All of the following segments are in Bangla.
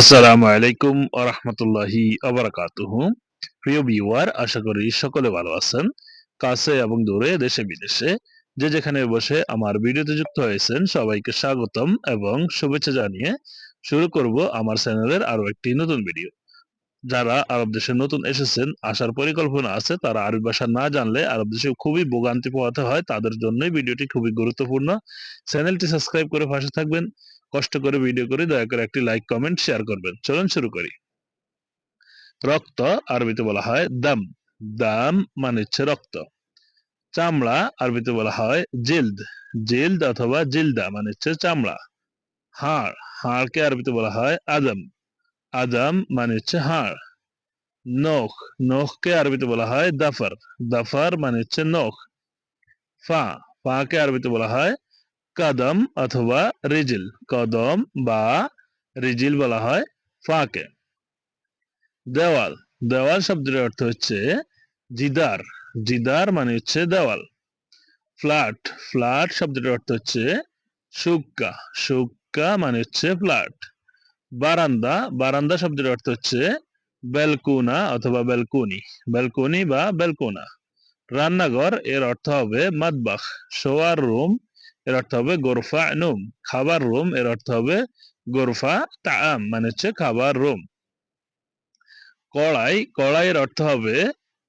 আসসালামু আলাইকুম আরহামতুল্লাহি আবরাকাতুহ প্রিয় ভিউয়ার, আশা করি সকলে ভালো আছেন, কাছে এবং দূরে, দেশে বিদেশে। যে যেখানে বসে আমার ভিডিওতে যুক্ত হয়েছেন, সবাইকে স্বাগতম এবং শুভেচ্ছা জানিয়ে শুরু করব আমার চ্যানেলের আরও একটি নতুন ভিডিও। যারা আরব দেশে নতুন এসেছেন, আসার পরিকল্পনা আছে, তারা আরবি ভাষা না জানলে আরব দেশে খুবই ভোগান্তি পোহাতে হয়, তাদের জন্যই ভিডিওটি খুবই গুরুত্বপূর্ণ। চ্যানেলটি সাবস্ক্রাইব করে পাশে থাকবেন কষ্ট করে ভিডিও করে দয়া করে একটি লাইক কমেন্ট শেয়ার করবেন। চলুন শুরু করি। রক্ত, আরবিতে বলা হয় দাম। দাম মানে হচ্ছে রক্ত। চামড়া, আরবিতে বলা হয় জিলদ জিলদ অথবা জিলদা মানে হচ্ছে চামড়া। হাড়, হাড়কে আরবিতে বলা হয় আদম। আদম মানে হচ্ছে হাড়। নখ, নখকে আরবিতে বলা হয় দাফার। দাফার মানে হচ্ছে নখ। ফা ফাকে আরবিতে বলা হয় কদম অথবা রিজিল। কদম বা রিজিল বলা হয় ফাকে। দেওয়াল। দেওয়াল শব্দের অর্থ হচ্ছে জিদার। জিদার মানে হচ্ছে দেওয়াল। ফ্ল্যাট। ফ্ল্যাট শব্দের অর্থ হচ্ছে সুক্কা। সুক্কা মানে হচ্ছে ফ্ল্যাট। বারান্দা। বারান্দা শব্দের অর্থ হচ্ছে বেলকুনা অথবা বেলকুনি। বেলকুনি বা বেলকুনা। রান্নাঘর এর অর্থ হবে মাদবাখ শোয়ার রুম এর অর্থ হবে গোরফা নুম। খাবার রুম এর অর্থ হবে গোরফা তাম মানে হচ্ছে খাবার রুম। কড়াই কড়াইয়ের অর্থ হবে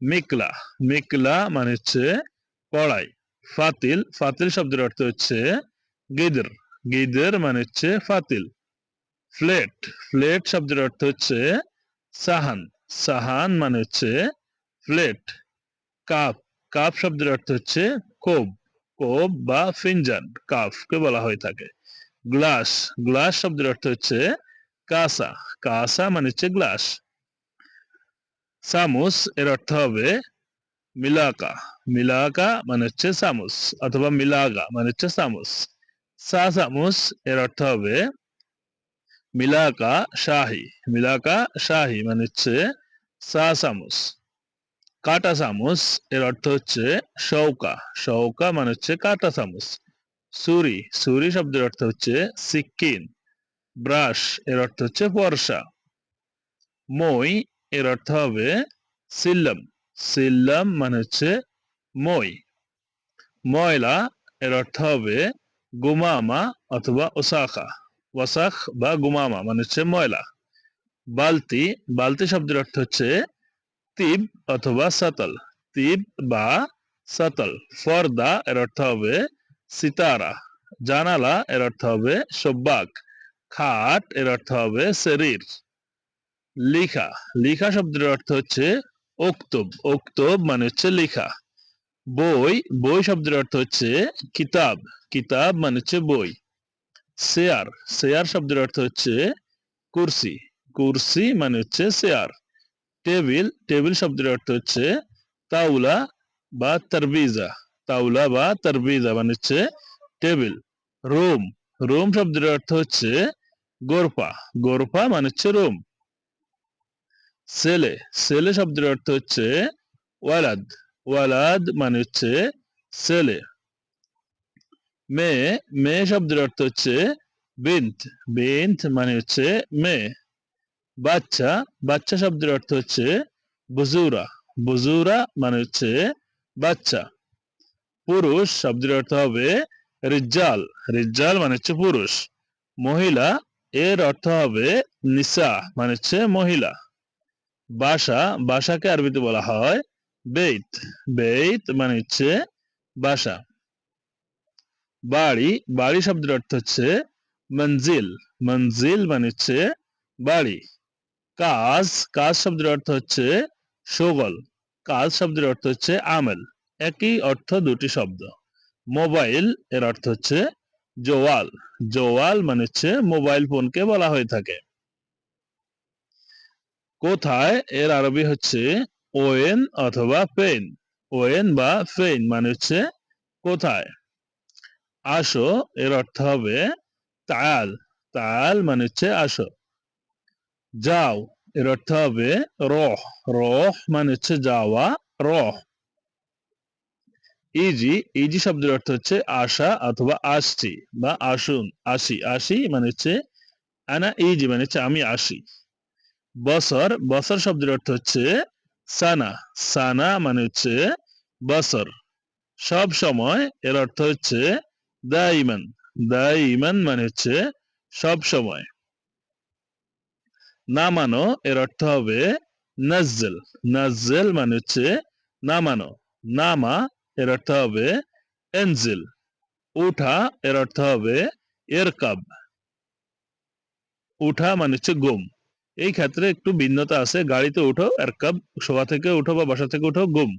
মিকলা। মিকলা মানে হচ্ছে কড়াই। ফাতিল ফাতিল শব্দের অর্থ হচ্ছে গিদর। গিদর মানে হচ্ছে ফাতিল। ফ্লেট ফ্লেট শব্দের অর্থ হচ্ছে সাহান। সাহান মানে হচ্ছে ফ্লেট। কাপ কাপ শব্দের অর্থ হচ্ছে কোব কোব বা ফিনজান কাফকে বলা হয়ে থাকে। গ্লাস গ্লাস শব্দের অর্থ হচ্ছে কাসা। কাসা মানে হচ্ছে গ্লাস। সামুস এর অর্থ হবে মিলাকা। মিলাকা মানে হচ্ছে সামুস অথবা মিলাগা মানে হচ্ছে সামুস। সা সামুস এর অর্থ হবে মিলাকা শাহি। মিলাকা শাহি মানে হচ্ছে সা সামুস। কাটা চামচ এর অর্থ হচ্ছে শৌকা। শৌকা মানে হচ্ছে কাটা চামচ সুরি সুরি শব্দের অর্থ হচ্ছে সিক্কিন ব্রাশ এর অর্থ হচ্ছে বর্ষা মই এর অর্থ হবে সিল্লাম। সিল্লাম মানে হচ্ছে মই। ময়লা এর অর্থ হবে গুমামা অথবা ওসাখা। ওয়াসাখ বা গুমামা মানে হচ্ছে ময়লা। বালতি বালতি শব্দের অর্থ হচ্ছে তিব অথবা সাতল। তিব বা সাতল। ফর্দা এর অর্থ হবে সিতারা। জানালা এর অর্থ হবে সব্বাক। খাট এর অর্থ হবে শরীর লিখা। লিখা শব্দের অর্থ হচ্ছে ওক্তব ওক্তব মানে হচ্ছে লিখা। বই। বই শব্দের অর্থ হচ্ছে কিতাব। কিতাব মানে হচ্ছে বই। শেয়ার। শেয়ার শব্দের অর্থ হচ্ছে কুরসি। কুরসি মানে হচ্ছে শেয়ার। টেবিল টেবিল শব্দের অর্থ হচ্ছে তাওলা বা তারবিজা। তাওলা বা তারবিজা মানে হচ্ছে টেবিল রুম। রুম শব্দের অর্থ হচ্ছে গোরফা। গোরফা মানে হচ্ছে রুম। ছেলে ছেলে শব্দের অর্থ হচ্ছে ওয়ালাদ। ওয়ালাদ মানে হচ্ছে ছেলে মেয়ে মেয়ে শব্দের অর্থ হচ্ছে বিন্ত বিন্ত মানে হচ্ছে মেয়ে বাচ্চা বাচ্চা শব্দের অর্থ হচ্ছে বুজুরা। বুজুরা মানে হচ্ছে বাচ্চা। পুরুষ শব্দের অর্থ হবে রিজ্জাল। রিজ্জাল মানে হচ্ছে পুরুষ। মহিলা এর অর্থ হবে নিসা মানে হচ্ছে মহিলা। বাসা, বাসাকে আরবিতে বলা হয় বেইত। বেইত মানে হচ্ছে বাসা। বাড়ি বাড়ি শব্দের অর্থ হচ্ছে মঞ্জিল। মঞ্জিল মানে হচ্ছে বাড়ি। কাজ কাজ শব্দের অর্থ হচ্ছে সুগল কাজ শব্দের অর্থ হচ্ছে আমেল। একই অর্থ দুটি শব্দ। মোবাইল এর অর্থ হচ্ছে জোয়াল। জোয়াল মানে হচ্ছে মোবাইল ফোনকে বলা হয়ে থাকে। কোথায়? এর আরবি হচ্ছে ওয়েন অথবা পেন ওয়েন বা ফেইন মানে হচ্ছে কোথায়? আসো এর অর্থ হবে তাল। তাল মানে হচ্ছে আসো। যাও, এর অর্থ হবে রহ। রহ মানে হচ্ছে যাওয়া, রহ। ইজি ইজি শব্দের অর্থ হচ্ছে আসা অথবা আসছি বা আসুন, আসি। আসি মানে হচ্ছে আনা, ইজি মানে হচ্ছে আমি আসি। বছর বছর শব্দের অর্থ হচ্ছে সানা। সানা মানে হচ্ছে বছর সব সময় এর অর্থ হচ্ছে দাইমান দাইমান মানে হচ্ছে সব সময়। নামানো, এর অর্থ হবে নাজ্জেল। নাজ্জেল মানে হচ্ছে নামানো। নামা, এর অর্থ হবে এনজিল। উঠা, এর অর্থ হবে এরকাব। উঠা মানে হচ্ছে গুম। এই ক্ষেত্রে একটু ভিন্নতা আছে। গাড়িতে উঠো, এরকাব শোয়া থেকে উঠো বা বাসা থেকে উঠো, গুম।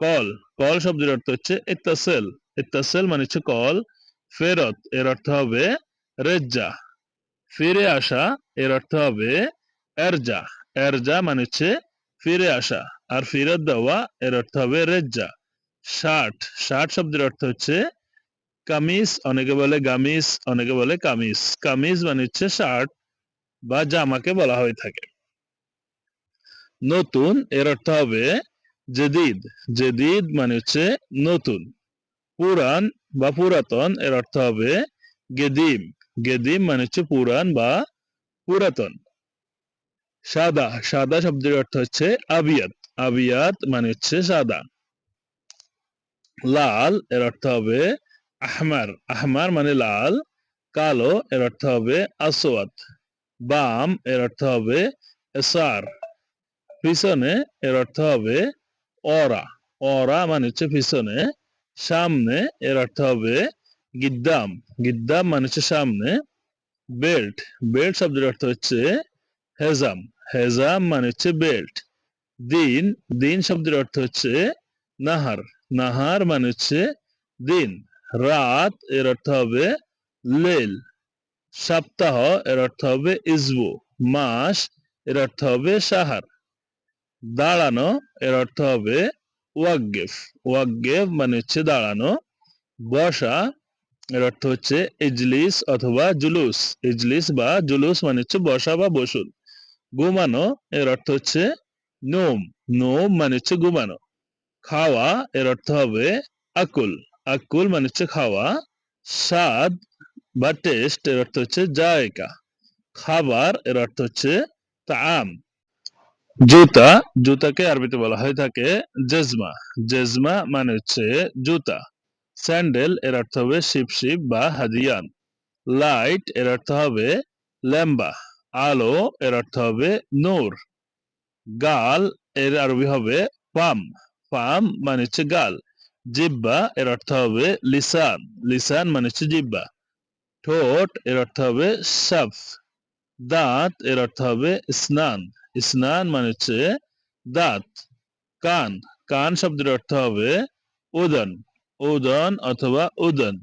কল কল শব্দের অর্থ হচ্ছে ইত্তাসেল। ইত্তাসেল মানে হচ্ছে কল। ফেরত, এর অর্থ হবে রেজ্জা। ফিরে আসা, এর অর্থ হবে এরজা এরজা মানে হচ্ছে ফিরে আসা, আর ফেরত দেওয়া এর অর্থ হবে রেজ্জা। শার্ট শার্ট শব্দের অর্থ হচ্ছে কামিজ, অনেকে বলে গামিজ, অনেকে বলে কামিজ। কামিজ মানে হচ্ছে শার্ট বা জামাকে বলা হয়ে থাকে। নতুন এর অর্থ হবে জেদিদ। জেদিদ মানে হচ্ছে নতুন। পুরান বা পুরাতন এর অর্থ হবে গেদিম। গেদিম মানে হচ্ছে পুরান বা পুরাতন। সাদা সাদা শব্দের অর্থ হচ্ছে আবিয়াত। আবিয়াত মানে হচ্ছে সাদা। লাল এর অর্থ হবে আহমার। আহমার মানে লাল, কালো এর অর্থ হবে আসওয়াত। বাম এর অর্থ হবে এসার। পিছনে এর অর্থ হবে অরা। অরা মানে হচ্ছে পিছনে। সামনে এর অর্থ হবে গিদ্দাম। গিদ্দাম মানে হচ্ছে সামনে। বেল্ট। বেল্ট শব্দের অর্থ হচ্ছে হেজাম। হেজাম মানে হচ্ছে বেল্ট দিন দিন শব্দের অর্থ হচ্ছে নাহার। নাহার মানে হচ্ছে দিন। রাত এর অর্থ হবে লেল। সপ্তাহ এর অর্থ হবে ইজবু মাস এর অর্থ হবে সাহার। দাঁড়ানো এর অর্থ হবে ওয়াগেফ ওয়াগেফ মানে হচ্ছে দাঁড়ানো। বসা এর অর্থ হচ্ছে ইজলিস অথবা জুলুস। ইজলিস বা জুলুস মানে হচ্ছে বসা বা বসুন। ঘুমানো এর অর্থ হচ্ছে নোম। নোম মানে হচ্ছে ঘুমানো খাওয়া, এর অর্থ হবে আকুল। আকুল মানে হচ্ছে খাওয়া। স্বাদ বা টেস্ট এর অর্থ হচ্ছে জায়গা। খাবার, এর অর্থ হচ্ছে তাম। জুতা, জুতাকে আরবিতে বলা হয়ে থাকে জেজমা। জেজমা মানে হচ্ছে জুতা। স্যান্ডেল, এর অর্থ হবে শিব বা হাদিয়ান। লাইট, এর অর্থ হবে ল্যাম্বা। আলো এর অর্থ হবে নূর। গাল এর আরবি হবে পাম। পাম মানে হচ্ছে গাল। জিব্বা এর অর্থ হবে লিসান। লিসান মানে হচ্ছে জিব্বা। ঠোঁট এর অর্থ হবে সাফ। দাঁত এর অর্থ হবে স্নান। স্নান মানে হচ্ছে দাঁত। কান। কান শব্দের অর্থ হবে ওদন ওজন অথবা ওজন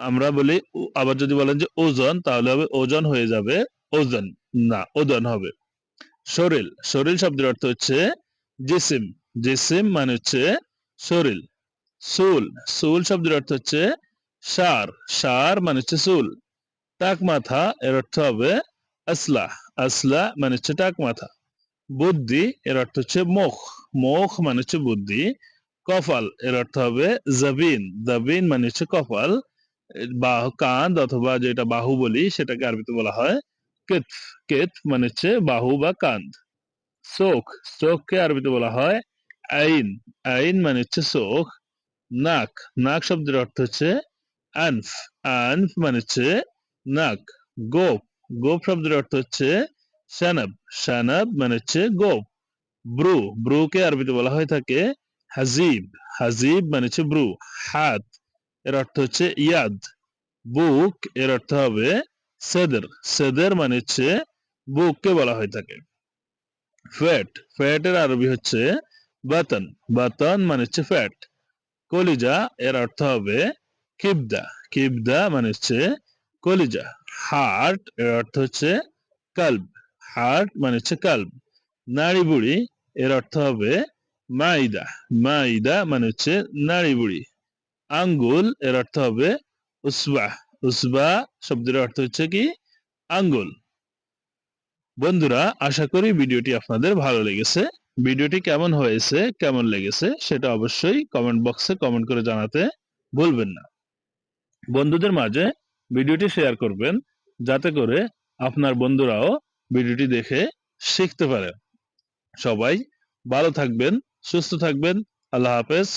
আমরা বলি আবার যদি বলেন যে ওজন, তাহলে হবে ওজন হয়ে যাবে ওজন, না, ওজন হবে। শরীর শরীর শব্দের অর্থ হচ্ছে জিসিম। জিসিম মানে হচ্ছে শরীর সুল সুল শব্দের অর্থ হচ্ছে সার। সার মানে হচ্ছে সুল। টাক মাথা এর অর্থ হবে আসলা। আসলা মানে হচ্ছে টাক মাথা বুদ্ধি এর অর্থ হচ্ছে মুখ। মুখ মানে হচ্ছে বুদ্ধি। কপাল এর অর্থ হবে জাবিন। জাবিন মানে হচ্ছে কপাল বাহু, কাঁধ অথবা যেটা বাহু বলি, সেটাকে আরবিতে বলা হয় কেতফ কেত মানে হচ্ছে বাহু বা কাঁধ। চোখ, চোখকে আরবিতে বলা হয় আইন। আইন মানে হচ্ছে চোখ, নাক। নাক শব্দের অর্থ হচ্ছে আনফ। আনফ মানে হচ্ছে নাক। গোপ। গোপ শব্দের অর্থ হচ্ছে সানাব সানাব মানে হচ্ছে গোপ। ব্রু। ব্রুকে আরবিতে বলা হয়ে থাকে হাজিব। হাজিব মানে হচ্ছে ব্রু। হাত। এর অর্থ হচ্ছে ইয়াদ। বুক এর অর্থ হবে সেদের সেদের মানে হচ্ছে বুককে বলা হয়ে থাকে। ফ্যাট, ফ্যাটের আরবি হচ্ছে বাতন বাতন মানে হচ্ছে ফ্যাট। কলিজা এর অর্থ হবে কিবদা কিবদা মানে হচ্ছে কলিজা। হার্ট এর অর্থ হচ্ছে কাল্ব, হার্ট মানে হচ্ছে কাল্ব। নাড়ি বুড়ি এর অর্থ হবে মাইদা মাইদা মানে হচ্ছে নাড়ি বুড়ি আঙ্গুল এর অর্থ হবে উসবা উসবা শব্দের অর্থ হচ্ছে কি? আঙ্গুল। বন্ধুরা, আশা করি ভিডিওটি আপনাদের ভালো লেগেছে। ভিডিওটি কেমন হয়েছে, কেমন লেগেছে, সেটা অবশ্যই কমেন্ট বক্সে কমেন্ট করে জানাতে ভুলবেন না। বন্ধুদের মাঝে ভিডিওটি শেয়ার করবেন, যাতে করে আপনার বন্ধুরাও ভিডিওটি দেখে শিখতে পারে। সবাই ভালো থাকবেন, সুস্থ থাকবেন। আল্লাহ হাফেজ